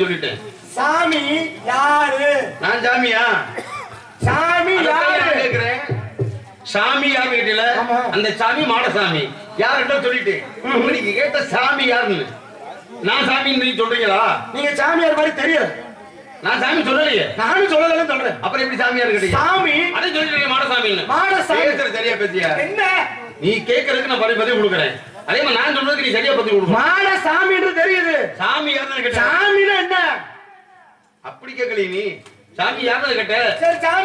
மாடசாமி சொல்லிட்டேன். சாமி யாரு? நான் சாமியா? சாமி யாரு? கேக்குறேன் சாமி யாரு கேட்டீல ஆமா. அந்த சாமி மாடசாமி. இப்ப நீங்க கேட்ட சாமி யாருன்னு. நான் சாமின்னு நீங்க சொல்றீங்களா? நீங்க சாமியார் மாதிரி தெரியல. நான் சாமி சொல்லலையே. நானும் சொல்லலன்னு சொல்றேன். அப்புறம் எப்படி சாமியார் கேட்டீங்க சாமி. அதை சொல்லிட்டு மாடசாமின்னு. மாடசாமி. பேசுற சரியா பேசியா என்ன? நீ கேக்குறதுக்கு நான் பதில் பதில் கொடுக்குறேன். அதே மாதிரி நான் சொல்றதுக்கு நீ சரியா பதில் கொடுக்கணும். மான சாமி என்று தெரியுது. சாமி யாருன்னு கேட்ட சாமினா என்ன? அப்படி கேட்கல நீ. சாமி யாருன்னு கேட்ட.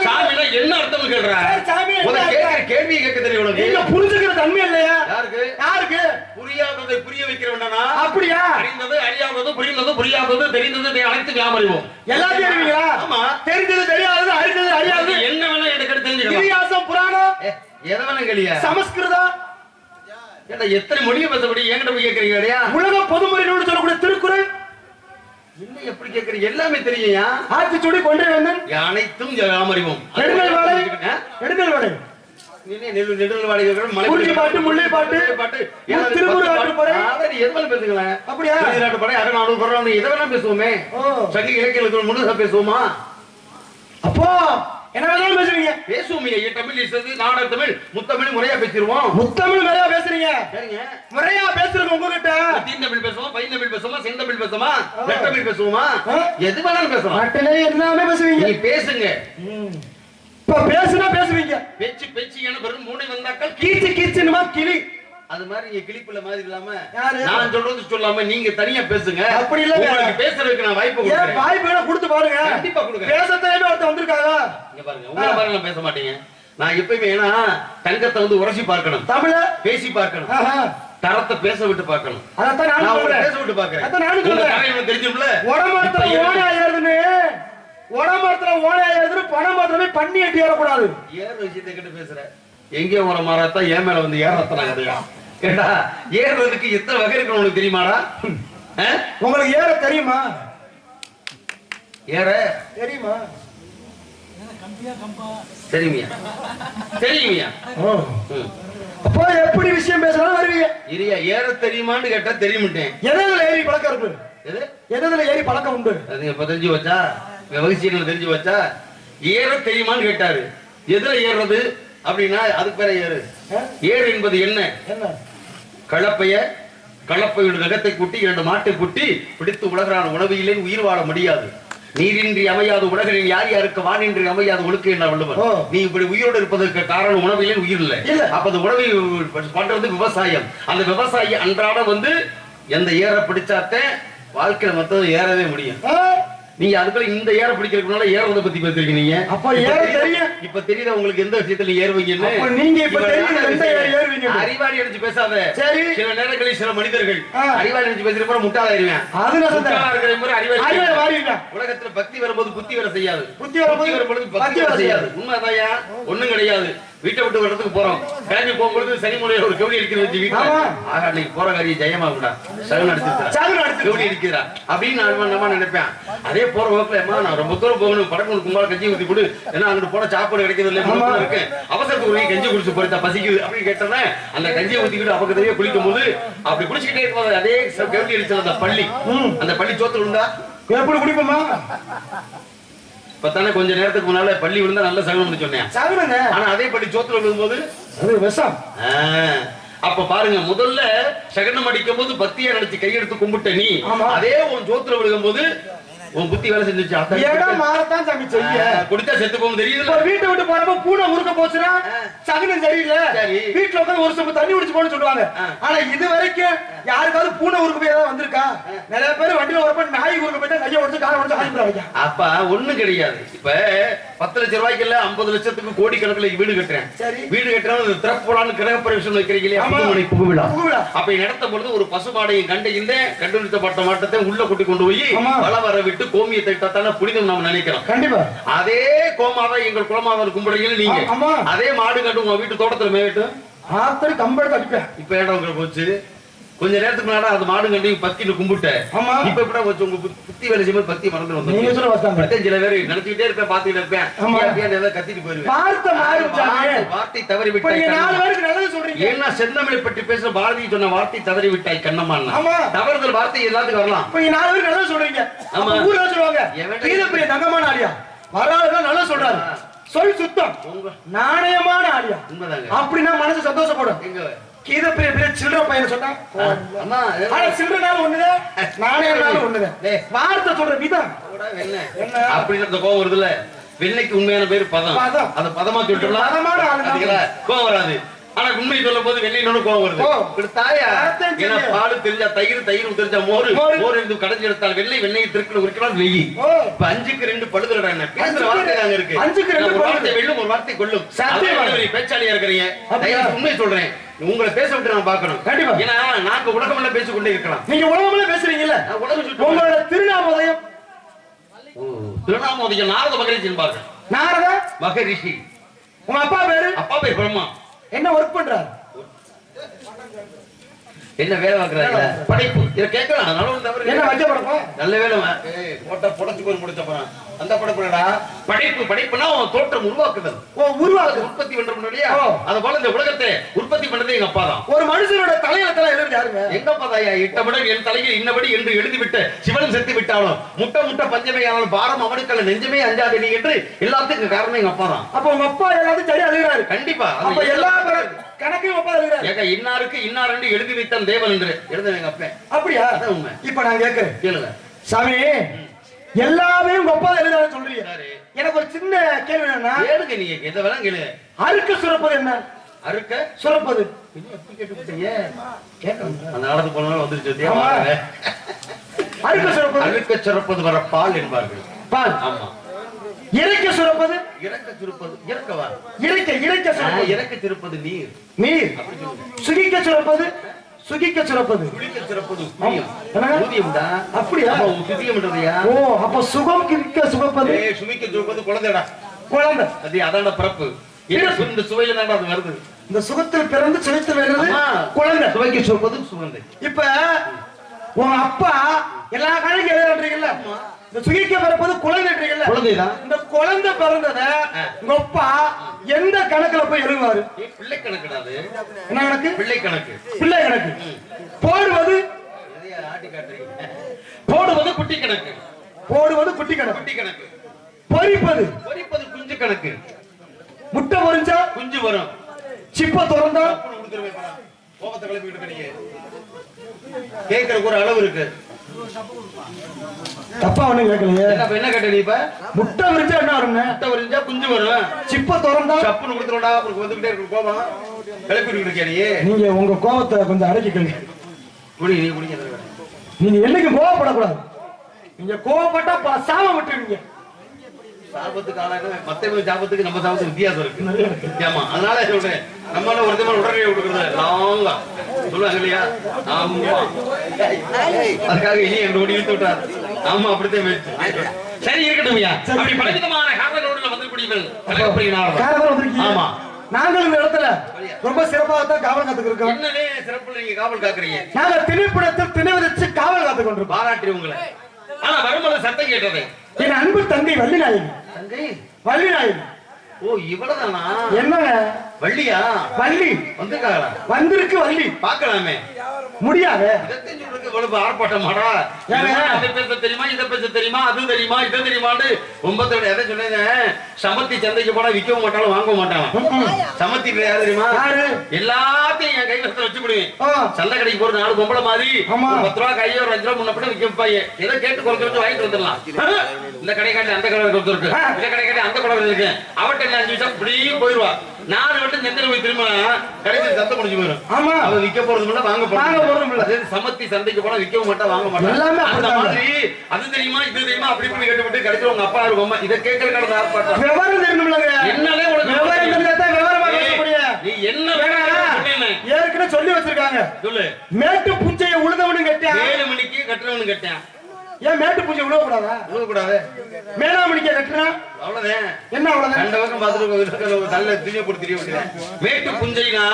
சாமினா என்ன அர்த்தம் சரி, சாமி கேட்கிற? கேள்வியை கேட்க தெரியும் உனக்கு. நீங்க புரிஞ்சுக்கிற தன்மை இல்லையா? யாருக்கு? யாருக்கு? புரியாததை புரிய வைக்கிற வேண்டானா அப்படியா? அறிந்தது அறியாதது புரிந்தது புரியாதது தெரிந்தது அனைத்து வியாபாரிவோம் எல்லாத்தையும் அறிவீங்களா? ஆமா. தெரிஞ்சது தெரியாதது அறிந்தது அறியாது என்ன வேணா எனக்கு தெரிஞ்சுக்கலாம். இதிகாசம் புராணம். எதை வேணா கேளியா? சமஸ்கிருதம். ஏன்டா எத்தனை மொழியை பேசப்படி என்கிட்ட போய் கேட்கறீங்க இல்லையா உலக பொதுமொழி நூல் சொல்லக்கூடிய திருக்குறள். என்ன எப்படி கேட்கறீங்க எல்லாமே தெரியும்யா? ஆத்திச்சூடி கொண்டே வந்தன் அனைத்தும் நாம் அறிவோம் நெடுங்கல் வாழை. ஆ? நெடுங்கல் வாழை பேசுவோமே. சங்க இலக்கியத்துல முழுசா பேசுவோமா? அப்போ என்ன பேசுவீங்க பேசுவோமே. ஐயா, தமிழ் இசைது, நாடக தமிழ், முத்தமிழ் முறையா பேசிடுவோம். முத்தமிழ் நிறைய பேசுறீங்க சரிங்க. முறையா பேசுறது உங்ககிட்ட தீந்தமிழ் பேசுவோம், பைந்தமிழ் பேசுவோமா, செந்தமிழ் பேசுவோமா, வெட்டமிழ் பேசுவோமா? எது வேணாலும். நாட்டிலே எல்லாமே பேசுவீங்க நீ பேசுங்க இப்ப பேசுனா பேசுவீங்க பேச்சு பேச்சு என வெறும் மூனை வந்தாக்கள் கீச்சு கீச்சுனுமா கிளி அது மாதிரி நீங்க கிளிப்புல மாதிரி இல்லாம? நான் சொல்றது சொல்லாம நீங்க தனியா பேசுங்க. அப்படி இல்லைங்க. உங்களுக்கு பேசுறதுக்கு நான் வாய்ப்பு கொடுக்குறேன். வாய்ப்பு வேணா கொடுத்து பாருங்க. கண்டிப்பா கொடுக்குறேன். பேசத்தேன்னு ஒருத்தன் வந்திருக்காங்க. இங்க பாருங்க உங்களை பாருங்க நான் பேச மாட்டீங்க. நான் எப்பயுமே ஏன்னா தங்கத்தை வந்து உரசி பார்க்கணும். தமிழ? பேசி பார்க்கணும். தரத்தை பேச விட்டு பார்க்கணும். அதைத்தான் நான் பேச விட்டு பார்க்கறேன். அதான் நானும் சொல்றேன். தெரிஞ்சும்ல உடம்புல இப்ப ஓனை ஆயிருதுன்னு உடம்புல ஓனை ஆயிருதுன்னு பணம் மாத்திரமே பண்ணி எட்டி ஏறக்கூடாது. ஏற விஷயத்தை கிட்ட பேசுற எங்கே வர மாறாத்தான் ஏன் மேல வந்து ஏறத்தலாம் கதையா? கேட்டா ஏறுறதுக்கு எத்தனை வகை இருக்கு உனக்கு தெரியுமாடா? உங்களுக்கு ஏற தெரியுமா? ஏற? தெரியுமா? தெரியுமியா தெரியுமியா. அப்போ எப்படி விஷயம் பேசலாம் வருவீங்க? இரியா ஏற தெரியுமான்னு கேட்டா தெரியுமிட்டேன். எதுல ஏறி பழக்கம் இருக்கு? எது? எதுல ஏறி பழக்கம் உண்டு? அது இப்ப தெரிஞ்சு வச்சா விவசாயிகள் தெரிஞ்சு வச்சா ஏற தெரியுமான்னு கேட்டாரு. எதுல ஏறுறது? அப்படின்னா அதுக்கு பேர ஏறு? ஏறு என்பது என்ன என்ன கலப்பைய கலப்பையோட நகத்தை குட்டி இரண்டு மாட்டை குட்டி பிடித்து உலகிறான உணவிலே உயிர் வாழ முடியாது நீரின்றி அமையாத உலகில் யார் யாருக்கு வானின்றி அமையாத ஒழுக்கு என்ன வள்ளுவர். நீ இப்படி உயிரோடு இருப்பதற்கு காரணம் உணவிலே உயிர் இல்லை. அப்ப அந்த உணவை பண்றது விவசாயம் அந்த விவசாயி அன்றாட வந்து எந்த ஏற பிடிச்சாத்தே வாழ்க்கையில மத்தது ஏறவே முடியும்? நீங்க அதுக்குள்ள இந்த ஏற பிடிக்கிறதுக்கு முன்னால ஏறத பத்தி பேசுறீங்க நீங்க. அப்ப ஏற தெரியும். இப்ப தெரியுதா உங்களுக்கு எந்த விஷயத்துல ஏறுவீங்கன்னு? நீங்க இப்ப ஏறுவீங்க? அறிவாளி அடிச்சு பேசாத. சரி. சில நேரங்களில் சில மனிதர்கள். அறிவாளி அடிச்சு பேசுற போற முட்டாளாயிருவேன் அது நான் முட்டாளா. மாறிடுங்க. உலகத்துல பக்தி வரும்போது புத்தி வர செய்யாது. புத்தி வரும்போது பக்தி வர செய்யாது. உண்மைதாயா ஒண்ணும் கிடையாது. வீட்டை விட்டு வரதுக்கு போறோம். கிளம்பி போகும்பொழுது சனி மூலையில ஒரு கவுடி அடிக்கிறது வச்சு வீட்டுல இன்னைக்கு போற காரியம் ஜெயமா கூட சகன் அடிச்சிருக்கா. கவுடி அடிக்கிறா. அப்படின்னு நான் நம்ம நினைப்பேன். அதே போற வகுப்புல அம்மா நான் ரொம்ப தூரம் போகணும். படக்கு கும்பால கஞ்சி ஊத்தி கொடு. ஏன்னா அங்கிட்டு போன சாப்பாடு கிடைக்கிறது இல்லை. இருக்கு. அவசரத்துக்கு ஒரு கஞ்சி குடிச்சு போறதா பசிக்குது. அப்படின்னு கேட்டோன்னே அந்த கஞ்சியை ஊத்திக்கிட்டு அப்பக்கத்தையே குளிக்கும் போது அப்படி குளிச்சுக்கிட்டே இருக்கும்போது அதே கவுடி அடிச்ச அந்த பள்ளி. அந்த பள்ளி சோத்துல இருந்தா எப்படி குடிப்போமா? இப்பதானே கொஞ்ச நேரத்துக்கு முன்னால பள்ளி விழுந்தா நல்ல சகனம்னு சொன்னேன். சாகுனங்க? ஆனா அதே பள்ளி சோத்துல விழும்போது? அது விஷம். அப்ப பாருங்க முதல்ல சகனம் அடிக்கும் போது பக்தியா நினைச்சு கையெடுத்து கும்பிட்ட நீ. அதே உன் சோத்துல விழுகும் போது உன் புத்தி வேலை செஞ்சுச்சு அதான் மாறத்தான் சாமி செய்ய? குடித்தா செத்து போகும் தெரியுதுல இப்ப வீட்டை விட்டு போறப்ப பூனை உருக்க போச்சுன்னா சகுனம் சரியில்லை. சரி. வீட்டுல உட்காந்து ஒரு சொம்பு தண்ணி குடிச்சு போன்னு சொல்லுவாங்க. ஆனா இது வரைக்கும் யாருக்காவது பூனை உருக்க போய் ஏதாவது வந்திருக்கா? நிறைய பேர் வண்டியில வரப்ப நாய் உருக்க போயிட்டா கையை உடச்சு காலை உடச்சு வைக்க அப்ப ஒண்ணும் கிடையாது. இப்ப பத்து லட்சம் ரூபாய்க்கு இல்ல ஐம்பது லட்சத்துக்கு கோடி கணக்குல வீடு கட்டுறேன். சரி. வீடு கட்டுறவன் திறப்புலான்னு கிரக பிரவேசம் வைக்கிறீங்க இல்லையா. புதுமனை புகுவிழா. புகுவிழா. அப்ப நடத்த பொழுது ஒரு பசுமாடையும் கண்டையும் கண்டுபிடித்தப்பட்ட மாட்டத்தை உள்ள கூட்டி கொண்டு போய். வள வர விட்டு கோமியத்தை தானே புனிதம் நாம நினைக்கிறோம். கண்டிப்பா. அதே கோமாவை எங்கள் குலமாவை கும்பிடுறீங்க நீங்க. அதே மாடு கண்டு உங்க வீட்டு தோட்டத்துல மேயட்டும் ஆத்தடி கம்பெடுத்து அடிப்பேன். இப்ப இடம் போச்சு? கொஞ்ச நேரத்துக்கு முன்னாடி அந்த மாடு கண்டி பத்தின்னு கும்பிட்டேன். ஆமா. இப்ப எப்படி வச்சு உங்க புத்தி- வேலை செய்யும்போது பத்தி மறந்து வந்து நீங்க சொல்ல பேர் நினைச்சுக்கிட்டே இருப்பேன் பாத்துக்கிட்டே இருப்பேன். ஆமா. ஏதாவது கத்திட்டு போயிருவேன். வார்த்தை மாறிச்சாங்க வார்த்தை- தவறி நீங்க நாலு விட்டாய் பேருக்கு நல்லது சொல்றீங்க. ஏன்னா செந்தமிழை பற்றி பேசுற பாரதி சொன்ன வார்த்தை தவறி விட்டாய் கண்ணம்மான் ஆமா. தவறுதல் வார்த்தை எல்லாத்துக்கும் வரலாம். இப்ப நாலு பேருக்கு நல்லது சொல்றீங்க. ஆமா. ஊர்ல சொல்லுவாங்க தங்கமான ஆடியா? வராதுதான் நல்லா சொல்றாரு. சொல் சுத்தம். நாணயமான ஆடியா? அப்படின்னா மனசு சந்தோஷப்படும். பிரிய சில்லற பையன் சொன்னா சில்லறனால ஒண்ணுதான் ஒண்ணுதான் டேய். வார்த்தை சொல்ற விதம்? அப்படின்னு அந்த கோவம் வருதுல்ல? வெண்ணைக்கு உண்மையான பேரு பதம். அந்த பதமா சொல்லிட்டோம்னா கோவம் வராது. ஆனா உண்மை சொல்லும் போது வெள்ளையினோட கோவம் வருது. தாயா? ஏன்னா. பால் தெரிஞ்சா தயிர் தயிர் தெரிஞ்சா மோர். மோர். இருந்து கடைஞ்சி எடுத்தால் வெள்ளை வெண்ணெய் திருக்கல உரிக்கலாம் வெயி ஓ. இப்ப அஞ்சுக்கு ரெண்டு பழுதுடா என்ன? பேசுற அஞ்சுக்கு வார்த்தை அங்க இருக்கு. அஞ்சுக்கு ரெண்டு ஒரு பழுது. வார்த்தை ஒரு கொள்ளும் பேச்சாளியா இருக்கிறீங்க. உண்மை சொல்றேன். உங்களை பேச விட்டு நான் பார்க்கணும். கண்டிப்பா. ஏன்னா நாங்க உலகம் எல்லாம் பேசிக்கொண்டே இருக்கலாம். நீங்க பேசுறீங்கல்ல? உலகம் சுற்றி உங்களோட திருநாமோதயம்? திருவண்ணாமோதிய நாரத மகரிஷி என்பார்கள். நாரதா? மகரிஷி. உங்க அப்பா பேரு? அப்பா பேர் பிரம்மா. என்ன ஒர்க் பண்றாரு? என்ன வேலை பார்க்கறாங்க? படைப்பு? இத கேட்கலாம் அதனால தவறு என்ன. வச்ச படப்பா நல்ல வேலை போட்டா புடச்சு போய் முடிச்ச போறான் அந்த படைப்புடா படைப்பு படைப்புனா தோற்றம் உருவாக்குதல். ஓ உருவாக்கு. உற்பத்தி பண்றோம் இல்லையா? ஓ. அது போல இந்த உலகத்தை உற்பத்தி பண்ணது எங்க அப்பா தான். ஒரு மனுஷனோட தலையில எழுதுறது யாருங்க? எங்க அப்பா தாயா இட்டபடி என் தலையில் இன்னபடி என்று எழுதிவிட்ட சிவன் செத்து விட்டாலும் முட்டை முட்டை பஞ்சமே ஆனாலும் பாரம் அவனுக்கல்ல நெஞ்சமே அஞ்சாது நீ என்று எல்லாத்துக்கும் காரணம் எங்க அப்பா தான். அப்ப உங்க அப்பா எல்லாத்தையும் சரி அழுகிறாரு கண்டிப்பா. அப்ப எல்லா கணக்கையும் அப்பா அழுகிறாரு ஏங்க இன்னாருக்கு இன்னார் என்று எழுதி வைத்தான் தேவன் என்று எழுத எங்க அப்பா. அப்படியா? உண்மை. இப்ப நான் கேக்குறேன். கேளுங்க. சாமி எல்லாமே உங்க அப்பா எழுதாரு சொல்றீங்க. எனக்கு ஒரு சின்ன கேள்வி என்னன்னா கேளுங்க நீங்க எதை வேணா கேளுங்க. அறுக்க சுரப்பது என்ன? அறுக்க? சுரப்பது? அந்த காலத்து போனாலும் வந்துருச்சு. அறுக்க சுரப்பது. அறுக்க சுரப்பது வர பால் என்பார்கள். பால். ஆமா. இறைக்க சுரப்பது? இறக்க சுருப்பது இறக்கவா? இறைக்க இறைக்க சுரப்பது. இறக்க திருப்பது நீர். நீர். சுகிக்க சுரப்பது? சுகிக்க சுரப்பது. ஊதியம் தான் அப்படியா? சுதியம்ன்றதையா ஓ அப்ப சுகம் கிரிக்க சுகப்பது? சுமிக்க சுரப்பது குழந்தைடா. குழந்தை. அது அதான பிறப்பு. இந்த சுவையில தான் அது வருது. இந்த சுகத்தில் பிறந்து சுவைத்து ஆமா. குழந்தை. சுவைக்க சுரப்பது சுகந்தை. இப்ப உங்க அப்பா எல்லா எழுதுறீங்கல்ல இந்த சுகிக்க பிறப்பது குழந்தைன்றீங்கல்ல குழந்தைதான் இந்த குழந்தை பிறந்தத உங்க அப்பா எந்த கணக்குல போய் எழுதுவாரு? பிள்ளை கணக்குடாது. என்ன கணக்கு? பிள்ளை கணக்கு. பிள்ளை கணக்கு. போடுவது? போடுவது குட்டி கணக்கு. போடுவது குட்டி கணக்கு. குட்டி கணக்கு. பொரிப்பது பொரிப்பது குஞ்சு கணக்கு. முட்டை பொரிச்சா குஞ்சு வரும். சிப்ப திறந்தா. கோபத்தை இருக்கீங்க. கேட்கறதுக்கு ஒரு அளவு இருக்கு. தப்பா ஒண்ணும் கேட்கலையே. என்ன கேட்ட நீ இப்ப? முட்டை விரிச்சா என்ன வரும்னு? முட்டை குஞ்சு வரும். சிப்ப திறந்தா? சப்புன்னு கொடுத்துருடா அப்புறம் வந்துகிட்டே இருக்கு கோபம். கிளப்பிட்டு இருக்கியா நீ? நீங்க உங்க கோபத்தை கொஞ்சம் அடக்கிக்கங்க. குடி நீ குடிக்க நீங்க என்னைக்கு கோவப்படக்கூடாது. நீங்க கோவப்பட்டா ப- சாப விட்டுருவீங்க. சாபத்துக்கு ஆளாக மத்தவங்க சாபத்துக்கு நம்ம சாபத்துக்கு வித்தியாசம் இருக்கு. ஆமா அதனால சொல்றேன். நம்மளால ஒரு தடவை உடனே கொடுக்குறது லாங்கா சொல்லுவாங்க இல்லையா? ஆமா அதுக்காக இனி எங்க ஓடி இழுத்து விட்டார். ஆமா அப்படித்தான். சரி இருக்கட்டும் ஐயா. சரி. அப்படி பலவிதமான காரணங்களோடு வந்து குடிகள் கலக்கப்படுகிறார்கள் காரணம் வந்திருக்கீங்க. ஆமா. நாங்கள் இந்த இடத்துல ரொம்ப சிறப்பாகத்தான் காவல் காத்துக்கு இருக்கோம். என்னவே சிறப்புல நீங்க காவல் காக்குறீங்க. நாங்க திணைப்படத்தில் திணை விதைச்சு காவல் காத்துக் கொண்டிருக்கோம் பாராட்டி உங்களை. ஆனா வரும்போது சத்தம் கேட்டதை. என் அன்பு தங்கை வள்ளி நாயகி தங்கை? வள்ளி நாயகி ஓ இவ்வளவுதானா? என்னங்க? வள்ளியா? வள்ளி. வந்துருக்காங்களா? வந்திருக்கு வள்ளி. பார்க்கலாமே. முடியாது? இவன் அதை பேச தெரியுமா இதை பேச தெரியுமா அது தெரியுமா இது தெரியுமான்னு ஒன்பத்தோட எதை சொன்னீங்க? சமத்தி சந்தைக்கு போனா விற்கவும் மாட்டாலும் வாங்கவும் மாட்டாங்க சமத்தி யாரு தெரியுமா? எல்லாத்தையும் என் கையில வச்சு விடுவேன் ஆ. சந்தை கடைக்கு போற நாலு பொம்பளை மாதிரி. பத்து ரூபா கையோ ஒரு அஞ்சு ரூபா முன்ன பின்ன விற்க வைப்பாங்க எதை கேட்டு குறைச்சு வச்சு வாங்கிட்டு வந்துடலாம். இந்த கடை காட்டி அந்த கடை கொடுத்து இருக்கு ஆ. இந்த கடை காட்டி அந்த கடை இருக்கு அவட்ட அஞ்சு நிமிஷம் இப்படியே போயிருவா நாலு வட்டம் செந்தில் போய் திரும்ப கடைசி சத்தம் முடிஞ்சு போயிடும் ஆமா. அவ விக்க போறதும் இல்ல வாங்க வாங்க போறதும் இல்ல. சமத்தி சந்தைக்கு போனா விக்கவும் மாட்டா வாங்க மாட்டா. எல்லாமே அந்த. மாதிரி அது தெரியுமா இது தெரியுமா அப்படி இப்படி கேட்டுவிட்டு கடைசியில் உங்க அப்பா இருக்கும் இதை கேட்கறதுக்கான ஆர்ப்பாட்டம். விவரம் தெரியணும்லங்க என்னலே உனக்கு விவரம் தெரிஞ்சாதான் விவரமா பேச ஏய், முடியும் நீ என்ன சொன்னேன் ஏற்கனவே சொல்லி வச்சிருக்காங்க. சொல்லு. மேட்டு புஞ்சைய உழுதவனு கேட்டியா? ஏழு மணிக்கு கட்டுறவனு கேட்டேன் ஏன் மேட்டு பூஜை விழுவ கூடாதா கூடாது மேலாமணிக்க கட்டுனா? அவ்வளவுதான். என்ன அவ்வளவுதான்? கண்ட பக்கம் பார்த்துட்டு நல்ல துணியை போட்டு தெரிய வேண்டியது? மேட்டு புஞ்சைனா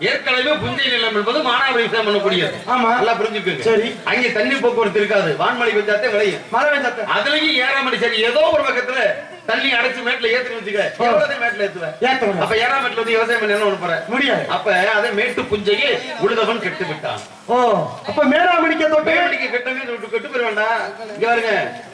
ஏற்கனவே புஞ்சை நிலம் என்பது மானாவாரி விவசாயம் பண்ணக்கூடியது. ஆமா. நல்லா புரிஞ்சுக்குங்க. சரி. அங்கே தண்ணி போக்குவரத்து இருக்காது. வான்மழை பெஞ்சாத்தே விளையும். மழை வெஞ்சத்த. அதுலயும் ஏறாமடி சரி. ஏதோ ஒரு பக்கத்துல தண்ணி அடைச்சு மேட்டுல ஏத்துன்னு வச்சுக்க. எவ்வளவு ஏத்துவேன் ஏத்த அப்ப ஏறாமேட்டுல வந்து விவசாயம் பண்ண என்ன பண்ண போற? முடியாது. அப்ப அதை மேட்டு புஞ்சையே உழுதவன் கெட்டு விட்டான் ஓ அப்ப மேலாமணிக்க தொட்டு மேலடிக்கு கெட்டவே கெட்டு போயிட வேண்டாம் இங்க பாருங்க.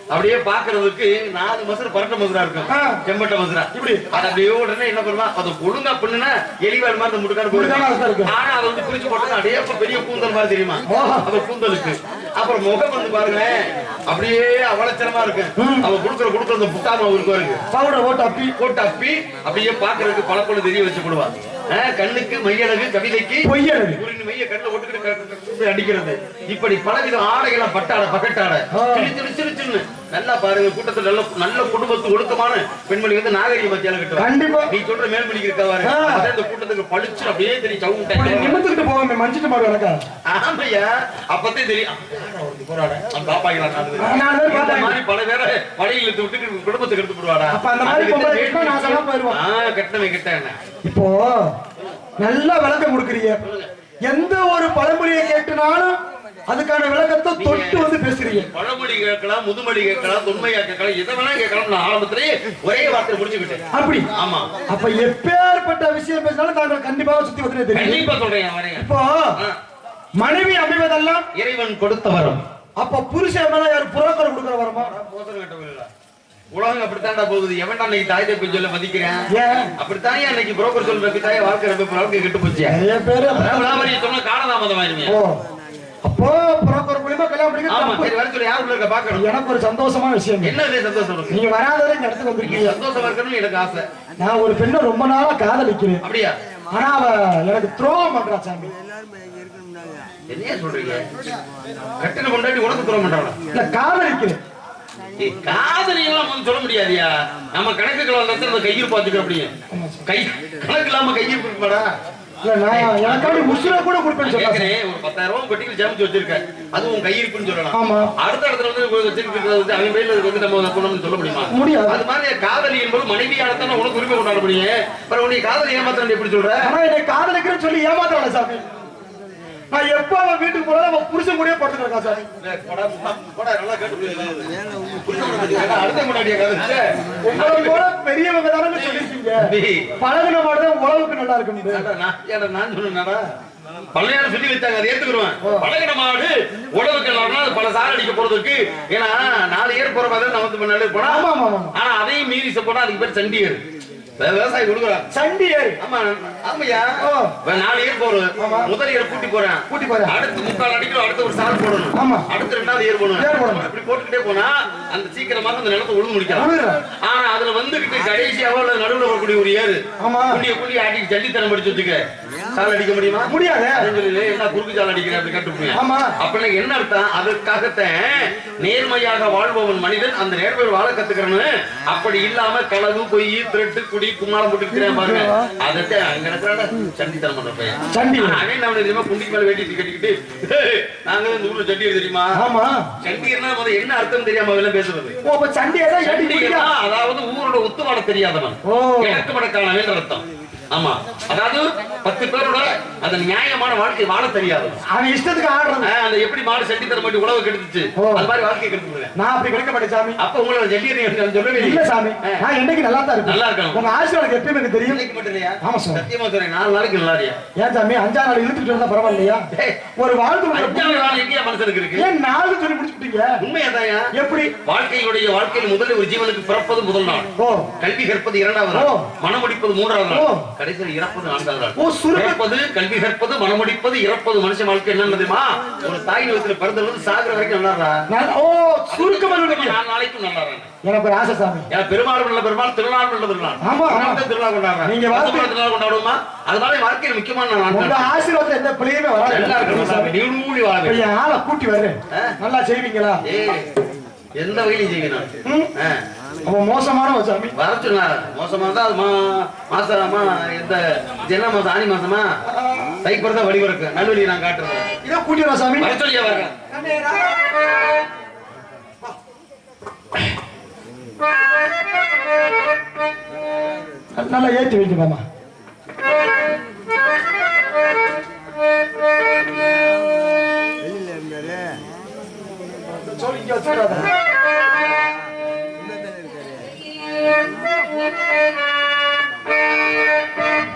அப்படியே பாக்குறதுக்கு நாலு மசுர பரட்ட மசுரா இருக்கும். செம்பட்ட மசுரா இப்படி. அது அப்படியே உடனே என்ன பண்ணுவா அது ஒழுங்கா பண்ணுனா எலிவாள் மாதிரி அந்த தான் இருக்கு. ஆனா அதை வந்து பிரிச்சு போட்டா அப்படியே அப்ப பெரிய கூந்தல் மாதிரி தெரியுமா. அது கூந்தலுக்கு. அப்புறம் முகம் வந்து பாருங்க அப்படியே அவலட்சணமா இருக்கு அவ குடுக்குற குடுக்குற அந்த புட்டாம அவருக்கு வருங்க பவுடர் போட்டு அப்பி. போட்டு அப்பி அப்படியே பாக்குறதுக்கு பழப்பொழு தெரிய வச்சு போடுவா. ஆ, கண்ணுக்கு மையழகு கவிதைக்கு உருண்டு மைய கண்ணுல ஒட்டுக்கிட்டு அடிக்கிறது இப்படி பலவித ஆடைகளை பட்டாட பக்கட்டாட ஆ. சிலு சிலு சிலு சிலுன்னு. நல்லா பாருங்க கூட்டத்துல நல்ல நல்ல குடும்பத்து ஒழுக்கமான பெண்மணி வந்து நாகரிக மத்தியால கட்டுவா கண்டிப்பா. நீ சொல்ற மேல்மணிக்கு இருக்கா பாரு. இந்த கூட்டத்துக்கு பளிச்சு அப்படியே தெரியும் சவுண்ட் நிமிர்ந்துக்கிட்டு போவோமே மஞ்சிட்டு மாடு எனக்கா ஆமையா? அப்பத்தே தெரியும். மாதிரி பல பேரை வடையில் இழுத்து விட்டு குடும்பத்துக்கு எடுத்து போடுவாடா. அப்ப அந்த மாதிரி பொம்பளை கிட்ட நான் சொல்ல போயிருவேன். ஆ கட்டணம் கிட்ட என்ன? இப்போ நல்லா விளக்கம் கொடுக்குறீங்க. எந்த ஒரு பழமொழியை கேட்டுனாலும் அதுக்கான விளக்கத்தை தொட்டு வந்து பேசுறீங்க. பழமொழி கேட்கலாம் முதுமொழி கேட்கலாம் தொன்மையா கேட்கலாம் எதை வேணா கேட்கலாம். நான் ஆரம்பத்திலேயே ஒரே வார்த்தை முடிச்சுக்கிட்டேன். அப்படி? ஆமா. அப்ப எப்பேற்பட்ட விஷயம் பேசினாலும் தாங்கள் கண்டிப்பாக சுத்தி வந்து கண்டிப்பா சொல்றேன் இப்போ. மனைவி அமைவதெல்லாம் இறைவன் கொடுத்த வரம். அப்ப புருஷன் மேல யார் புரோக்கர் கொடுக்குற வரமா? போதனை கட்டவில்லை. உலகம் அப்படித்தான்டா போகுது. எவன்டா இன்னைக்கு தாய் தப்பி சொல்ல மதிக்கிறேன்? அப்படித்தானே அன்னைக்கு புரோக்கர் சொல்ற தாய வாழ்க்கை ரொம்ப வாழ்க்கை கெட்டு போச்சு. பேரு சொன்னா காலதாமதம் ஆயிருங்க ஓ. அப்போ புரோக்கர் மூலியமா கல்யாணம் பண்ணிக்க எனக்கு ஒரு சந்தோஷமான விஷயம். என்ன சந்தோஷம்? நீங்க வராதவரை இந்த இடத்துக்கு வந்திருக்கீங்க சந்தோஷமா இருக்கணும்னு எனக்கு ஆசை. நான் ஒரு பெண்ணை ரொம்ப நாளா காதலிக்கிறேன். அப்படியா? ஆனா அவ எனக்கு துரோகம் பண்றா சாமி. சொல்றீங்க? கட்டின கொண்டாடி உனக்கு தர மாட்டாங்களா இல்ல காதலிக்கிறேன். காதலியெல்லாம் சொல்ல முடியாதியா? நம்ம கணக்குகள் வந்தா கையிருப்பு பார்த்துக்க அப்படியே. கை கணக்கு இல்லாம எனக்காண்டி முசுரா கூட கொடுப்பேன்னு சொல்றேன் ஒரு பத்தாயிரம் ரூபாய் பெட்டியில் சேமிச்சு வச்சிருக்கேன். அது உன் கையிருப்புன்னு சொல்லலாம். ஆமா. அடுத்த இடத்துல வந்து வச்சிருக்கிறது வந்து அவன் பேர்ல இருக்கு வந்து நம்ம குணம்னு சொல்ல முடியுமா? முடியாது. அது மாதிரி காதலி என்பது மனைவியால தானே உனக்கு உரிமை கொண்டாட முடியும். அப்புறம் உன்னை காதலி ஏமாத்திரம் எப்படி சொல்ற? ஆனா என்னை காதலிக்கிறேன்னு சொல்லி ஏமாத்தவன சாமி. நான் எப்ப அவன் வீட்டுக்கு போனாலும் அவன் புருஷன் கூடயே படுத்துக்கிறா சாமி. நல்லா கேட்டு புரியுது. அடுத்த முன்னாடியே காதலிச்ச? உங்களை போல பெரியவங்க தானே சொல்லிருக்கீங்க பழகின உழவுக்கு நல்லா இருக்கும் நான் சொன்னேனாடா? பழையாறு சொல்லி வச்சாங்க அதை ஏத்துக்குருவேன் பழகின மாடு உழவுக்கு இல்லாம அது பல சார் அடிக்க போறதுக்கு. ஏன்னா நாலு ஏர் போற மாதிரி நமக்கு முன்னாடி போனா. ஆனா அதையும் மீறி போனா அதுக்கு பேர் சண்டியர் வே- விவசாயி கொடுக்குறான் சண்டி ஏறு. ஆமா ஆமையா? நாலு ஏர் ஆமா. முதல் ஏர் கூட்டி போறேன். கூட்டி போறேன். அடுத்து முக்கால் அடிக்கணும் அடுத்து ஒரு சால் போடணும். ஆமா. அடுத்து ரெண்டாவது ஏர் போடணும். இப்படி போட்டுக்கிட்டே போனா அந்த சீக்கிரமாக அந்த நிலத்தை உழுது முடிக்கலாம். ஆனா அதுல வந்துகிட்டு கடைசியாவோ அல்லது நடுவுல வரக்கூடிய ஒரு ஏறு. ஆமா. குண்டிய குண்டி ஆட்டி சண்டித்தனம் படிச்சு வச்சுக்க. சால் அடிக்க முடியுமா? முடியாது. என்ன குறுக்கு சால் அடிக்கிறேன் அப்படி ஆமா. அப்படின்னா என்ன அர்த்தம்? அதற்காகத்தான் நேர்மையாக வாழ்பவன் மனிதன் அந்த நேர்மையில் வாழ கத்துக்கிறன்னு. அப்படி இல்லாம களவு பொய் திருட்டு குடி கும்மாளம் போட்டுக்கிறேன் பாருங்க. அதத்தான் அங்க இருக்கிறான சண்டித்தனம் பண்ற பையன். சண்டி அவன் என்ன தெரியுமா குண்டிக்கு மேல வேட்டி கட்டிக்கிட்டு "ஏய், நாங்க இந்த ஊர்ல சண்டி தெரியுமா? ஆமா. முதல்ல என்ன அர்த்தம் தெரியாம அவன் பேசுறது? ஓ அப்ப சண்டி அதாவது ஊரோட ஒத்து வாழ தெரியாதவன் கிழக்கு மடக்கானவன் அர்த்தம். ஆமா. அதாவது பத்து பேரோட அந்த நியாயமான வாழ்க்கை வாழ தெரியாதவன் அவன் இஷ்டத்துக்கு ஆடுறது. அந்த எப்படி மாடு சட்டி தர மாட்டி உழவு கெடுத்துச்சு. அது மாதிரி வாழ்க்கை கெடுத்துருவேன். நான் அப்படி கிடைக்க மாட்டேன் சாமி. அப்ப உங்களோட ஜல்லியர் சொல்லவே இல்ல சாமி. நான் என்னைக்கு நல்லா தான் நல்லா இருக்கணும். உங்க ஆசீர்வாதம் எப்பயும் எனக்கு தெரியும். இன்னைக்கு மட்டும் இல்லையா? ஆமா சார் சத்தியமா சொல்றேன் நாலு நாளைக்கு நல்லா இருக்கியா ஏன் சாமி அஞ்சாறு நாள் இழுத்துட்டு இருந்தா பரவாயில்லையா? ஒரு வாழ்க்கை அஞ்சாவது நாள் எங்கேயா மனுஷனுக்கு இருக்கு? ஏன் நாலு சொல்லி முடிச்சுட்டீங்க உண்மையாதாயா எப்படி? வாழ்க்கையுடைய வாழ்க்கையில் முதல்ல ஒரு ஜீவனுக்கு பிறப்பது முதல் நாள். கல்வி கற்பது இரண்டாவது நாள். ஓ. மனமுடிப்பது மூன்றாவது. நாள். கடைசியில் இறப்பது நான்காவது கல்வி கற்பது மனமுடிப்பது இறப்பது மனுஷ வாழ்க்கை என்ன தெரியுமா? ஒரு தாய் நிலத்துல பிறந்தது சாகுற வரைக்கும் நல்லா ஓ சுருக்கமா நாளைக்கும் நல்லா. எனக்கு ஒரு ஆசை சாமி. ஏன்னா பெருமாள் உள்ள பெருமாள் திருநாள் ஆமா. அதனால தான் திருநாள் கொண்டாடுறேன் நீங்க பத்தொன்பது திருநாள் கொண்டாடுவோமா? அதனால வாழ்க்கையில் முக்கியமான உங்க. ஆசீர்வாதம் எந்த பிள்ளையுமே வராது. நல்லா இருக்கணும் சாமி. இப்ப வேண்டும் என் ஆளை கூட்டி வர்றேன். நல்லா செய்வீங்களா? எந்த வகையிலும் ம்? அப்போ மோசமான சாமி. வர மோசமா இருந்தா மாசமா எந்த ஜென்ன மாசம் ஆணி மாசமா? தைப்பர் தான் வடிவருக்கு. நல்வழி நான் காட்டுறேன் இதோ கூட்டி வர சாமி. வர சொல்லி வர நல்லா ஏற்றி வைக்க மாமா. சொல்லி இங்க Thank you.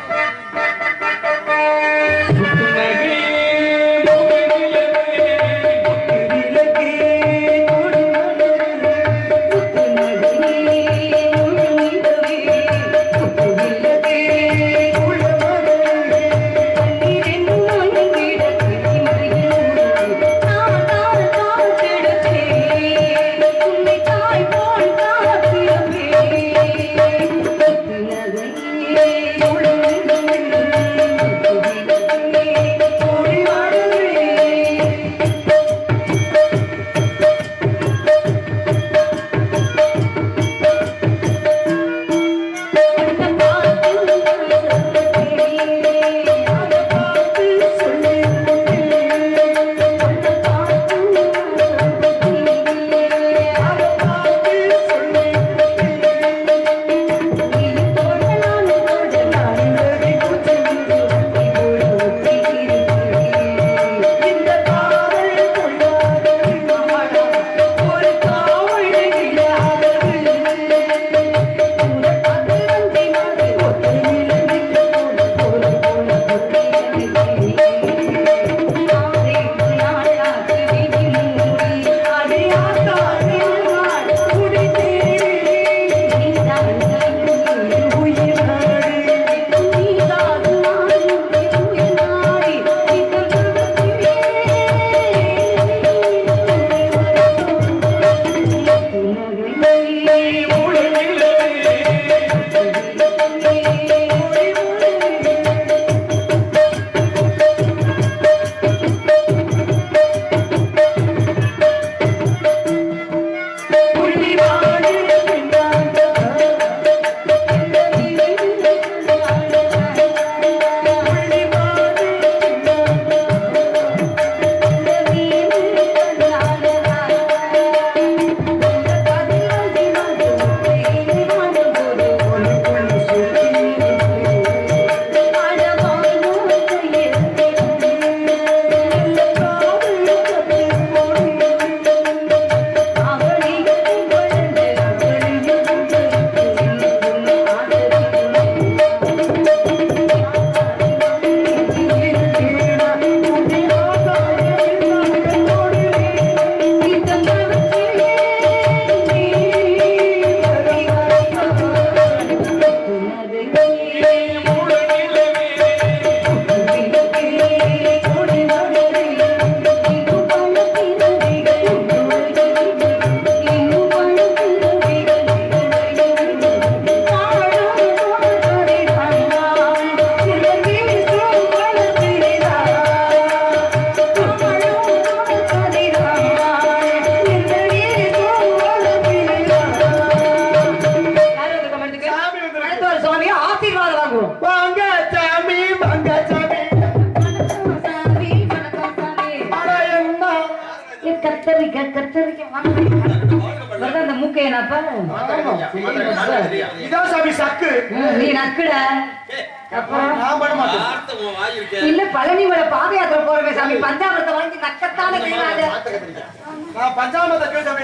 சாமி பஞ்சாபத்தை வாங்கி நக்கத்தானே செய்வாங்க நான்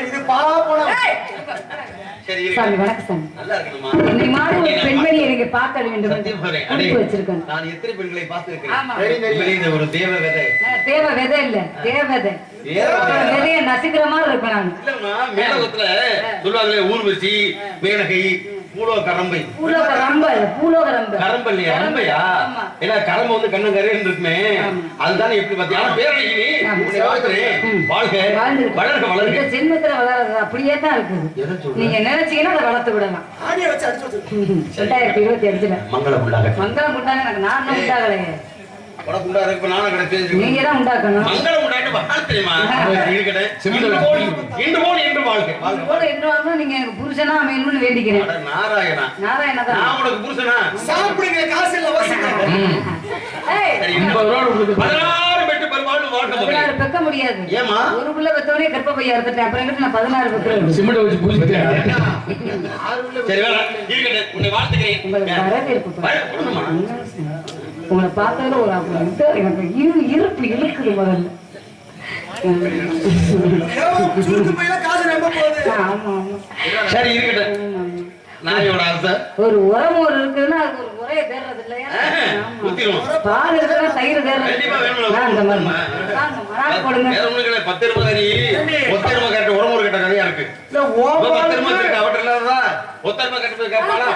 இது. சாமி வணக்கம் சாமி. என்னை மாதிரி ஒரு பெண்மணி எனக்கு பார்க்க வேண்டும் வச்சிருக்கேன் நான் எத்தனை பெண்களை ஒரு தேவ விதை. தேவை விதை இல்ல தேவதை. தேவ விதை. விதைய நசுக்கிற மாதிரி இருப்பேன் நான். இல்லம்மா, மேலோகத்துல சொல்லுவாங்களே ஊர்வசி, மேனகை, பூலோ கரம்பை. பூலோக ரம்ப பூலோக ரம்ப கரம்பு இல்லையா? ரம்பையா? ஆமா. ஏன்னா கரம்பு வந்து கண்ணு இருக்குமே. அதுதானே எப்படி பாத்தியா? ஆனா பேரழகி நீ. ஆமா. உன்னை வாழ்த்துறேன். ம். வாழ்க. வாழ்ந்துருக்கு. வளர்க, வளர்க. இந்த ஜென்மத்துல வளர்றது அப்படியே தான் இருக்குது எதை சொல்ற? நீங்க நினைச்சீங்கன்னா அதை வளர்த்து விடலாம் ஆணியை வச்சு அடிச்சு வச்சிருக்கேன் ரெண்டாயிரத்தி இருபத்தி அஞ்சுல மங்களம் உண்டாக. மங்களம் உண்டாங்க எனக்கு நான் தான் உண்டாகலையே உனக்கு உண்டாக இப்ப நானும் கிடைச்சேன். நீங்க தான் உண்டாக்கணும் மங்களம் உண்டாட்டு வாழ்த்துறேம்மா. இருக்கட்டும். இன்று போல், இன்று போல் இன்று வாழ்க. வாழ்க. கூட என்று வாங்க நீங்க எனக்கு புருஷனா அமையணும்னு வேண்டிக்கிறேன். அட நாராயணா. நாராயண நான் தான் உனக்கு புருஷனா? சாப்பிடுங்க காசு இல்ல பதினாறு பெற்று பெருமாள் வாழ்க்கை மகளே பதினாறு பெக்க முடியாது. ஏம்மா? ஒரு புள்ள பெத்தவனே கர்ப்ப பையா இருக்கட்டும் அப்புறம் எங்கிட்ட நான் பதினாறு பெக்கிறேன். சிமெண்ட் வச்சு பூசிட்டேன் சரி வேணா இருக்கட்டும் உன்னை வாழ்த்துக்கிறேன். உங்களுக்கு வரவேற்பு. உங்களை பார்த்ததுல ஒரு இது எனக்கு இரு இருப்பு இழுக்குது முதல்ல ஒரு உரம் ஒரு இருக்குன்னா அது ஒரு உரைய தேர்றது இல்லையா. பால் இருக்குன்னா தயிர் தேர்றது உரம் ஒரு கட்ட கதையா இருக்கு. இல்ல இப்ப பத்து ரூபாய் ஓபாலுக்கு கட்டு, அவட்ட இல்லாததா? ஒத்த ரூபாய் கட்டு போய் கேட்பாளா?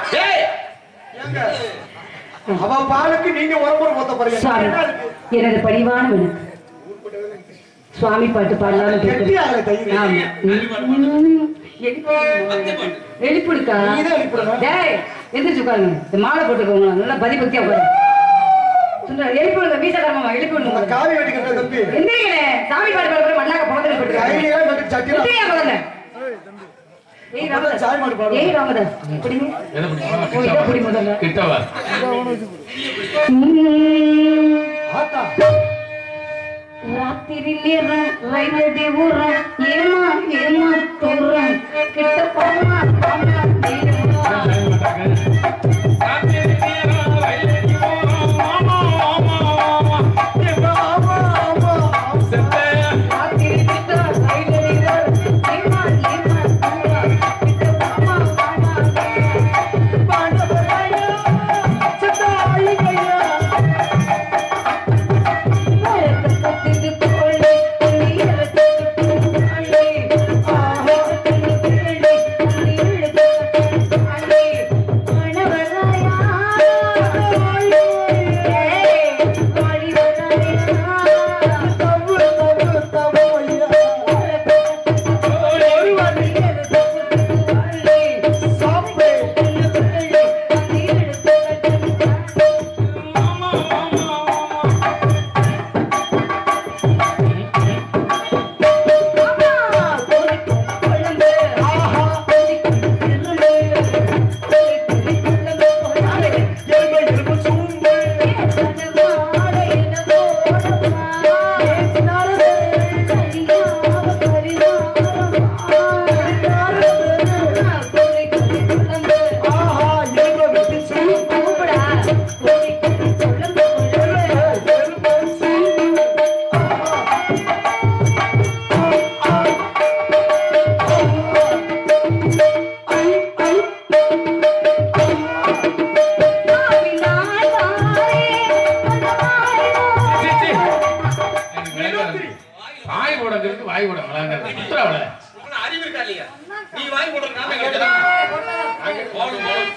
அவ பாலுக்கு நீங்க உரமுறை போத்த போறீங்க? எனது பணிவான விளக்கு. சுவாமி பாட்டு பாடலாம்னு கெட்டி கேட்கிறேன். ஆகல தயிர் ஆமா. ம், எழுப்பிடுங்க. எழுப்பிடுக்கா? நீதான் எழுப்பிடணும். டேய் எந்திரிச்சு உட்காருங்க. இந்த மாலை போட்டுக்கோங்க நல்லா பதிபக்தியா சுந்தர எழுப்பிடுங்க. மீசக்காரமா எழுப்பி உங்க விடுங்க காவி வெட்டிக்கிற தம்பி. எந்திரிங்களே சாமி பாட்டு பாடுற மண்ணாக்க பக்கத்துல போட்டுருக்காங்க கிட்டவா? ராத்திரி நேரம் லைனடி ஊரம் ஏமா ஏமா தூரம் கிட்ட போமா போமா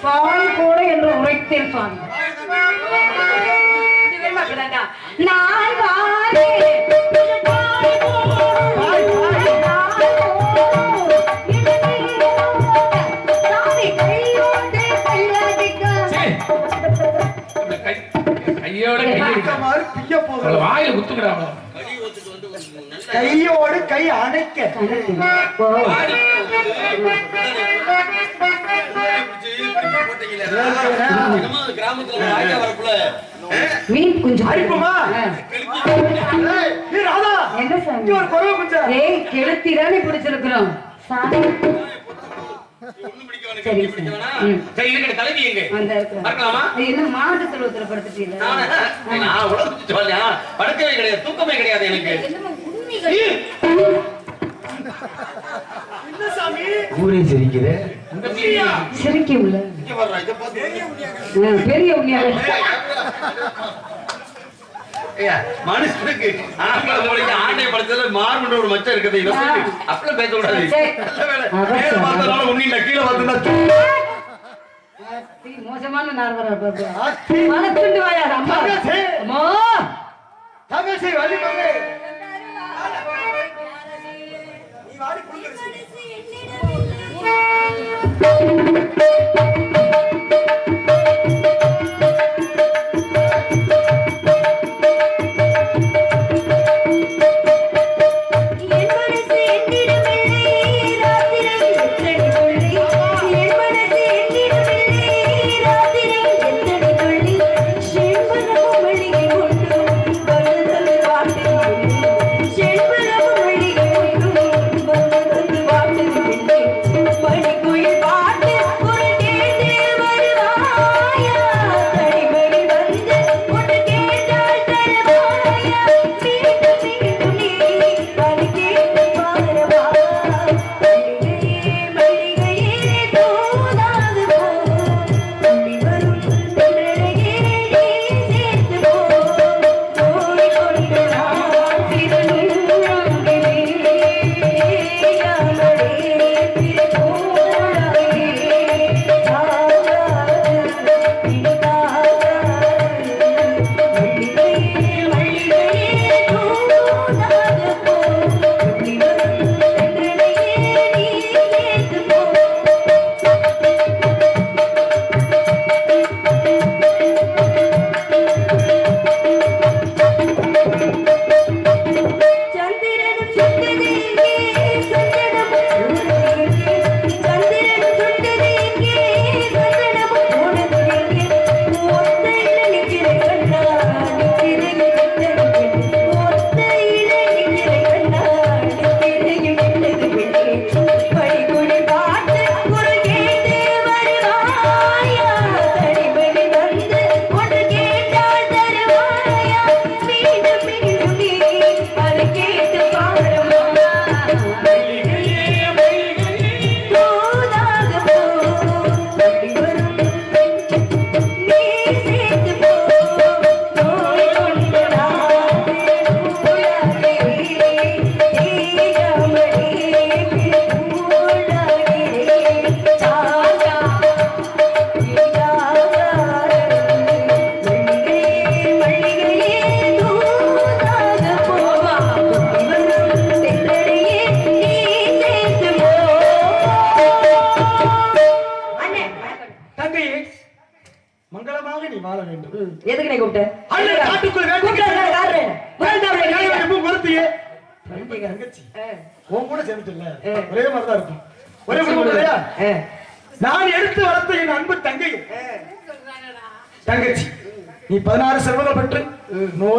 பால் கூட என்று உரைத்தேன் சுவாமி. நான் கையோடு கையோட வாயில குத்துக்கிறாவல கடி ஊத்திட்டு வந்து ஒரு நல்ல கையோடு கை அணைக்க மீன் குஞ்சு அடிப்புமா? ராதா என்ன சாமி இங்க ஒரு குறவை குஞ்சா ஏய் கெளுத்தி தானே பிடிச்சிருக்கிறோம் சாமி சரி, தலைவி எங்க? என்ன படுத்துட்டீங்க படுக்கவே கிடையாது தூக்கமே கிடையாது எனக்கு ஊரே சிரிக்குது சிரிக்கும்ல பெரிய மனுஷனுக்கு ஆம்பளை ஆண்டை படைச்சதுல மார்புன்ற ஒரு மச்சம் இருக்குது. மேல சரி. பார்த்ததுனால உன்னில, கீழே அத்தி, மோசமான நார்வரா வாயா அம்மா. தங்கச்சி வழி நீ வாடி புடுங்கடி.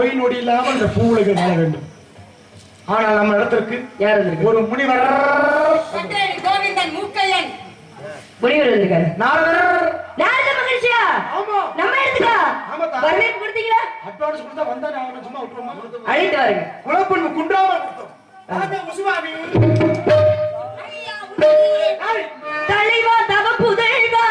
நோய் நொடி இல்லாமல் அந்த பூவுலக வாழ வேண்டும். ஆனால் நம்ம இடத்திற்கு யார் ஒரு முனிவர். கோவிந்தன் மகிழ்ச்சியா ஆமா. நம்ம ஆமா வரவேற்பு கொடுத்தீங்களா? அட்வான்ஸ் கொடுத்தா வந்தா நான் சும்மா விட்டுருமா அழைத்து வரேங்க. குழப்பம் குண்டாம கொடுத்தோம். ஆமா உசுவாமி தலைவா தவ புதைவா